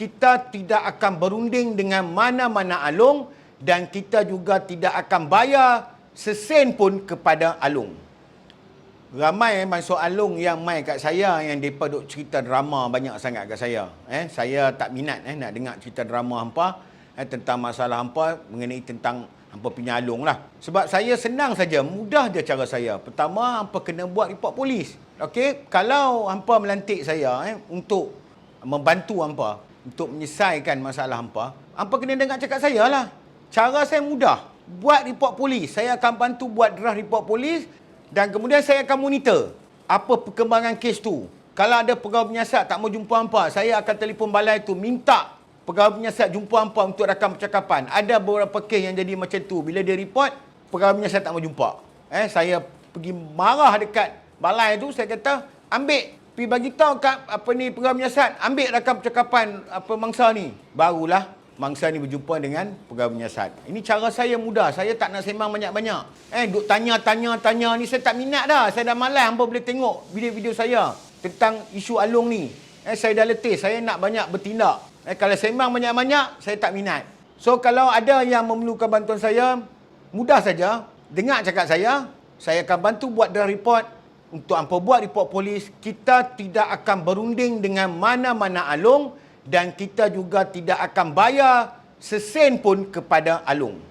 kita tidak akan berunding dengan mana-mana Alung dan kita juga tidak akan bayar sesen pun kepada Alung. Ramai masuk Alung yang mai kat saya yang depa duk cerita drama banyak sangat kat saya. Eh saya tak minat eh nak dengar cerita drama hampa eh tentang masalah hampa mengenai tentang hampa punya Alung lah. Sebab saya senang saja, mudah je cara saya. Pertama hampa kena buat report polis. Okey, kalau hampa melantik saya eh untuk membantu hampa untuk menyelesaikan masalah hampa, hampa kena dengar cakap saya lah. Cara saya mudah. Buat report polis. Saya akan bantu buat draft report polis dan kemudian saya akan monitor apa perkembangan kes tu. Kalau ada pegawai penyiasat tak mau jumpa hampa, saya akan telefon balai tu minta pegawai penyiasat jumpa hampa untuk rakam percakapan. Ada beberapa kes yang jadi macam tu. Bila dia report, pegawai penyiasat tak mau jumpa. Eh, saya pergi marah dekat balai tu, saya kata, ambil pergi bagi tahu kat apa ni pegawai penyiasat, ambil rakam percakapan apa mangsa ni. Barulah mangsa ni berjumpa dengan pegawai penyiasat. Ini cara saya mudah. Saya tak nak sembang banyak-banyak. Eh, duk tanya-tanya-tanya ni saya tak minat dah. Saya dah malas hangpa boleh tengok video-video saya tentang isu Along ni. Eh, saya dah letih. Saya nak banyak bertindak. Eh, kalau sembang banyak-banyak, saya tak minat. So, kalau ada yang memerlukan bantuan saya, mudah saja. Dengar cakap saya. Saya akan bantu buat draft report. Untuk hampa buat report polis, kita tidak akan berunding dengan mana-mana Along dan kita juga tidak akan bayar sesen pun kepada Alung.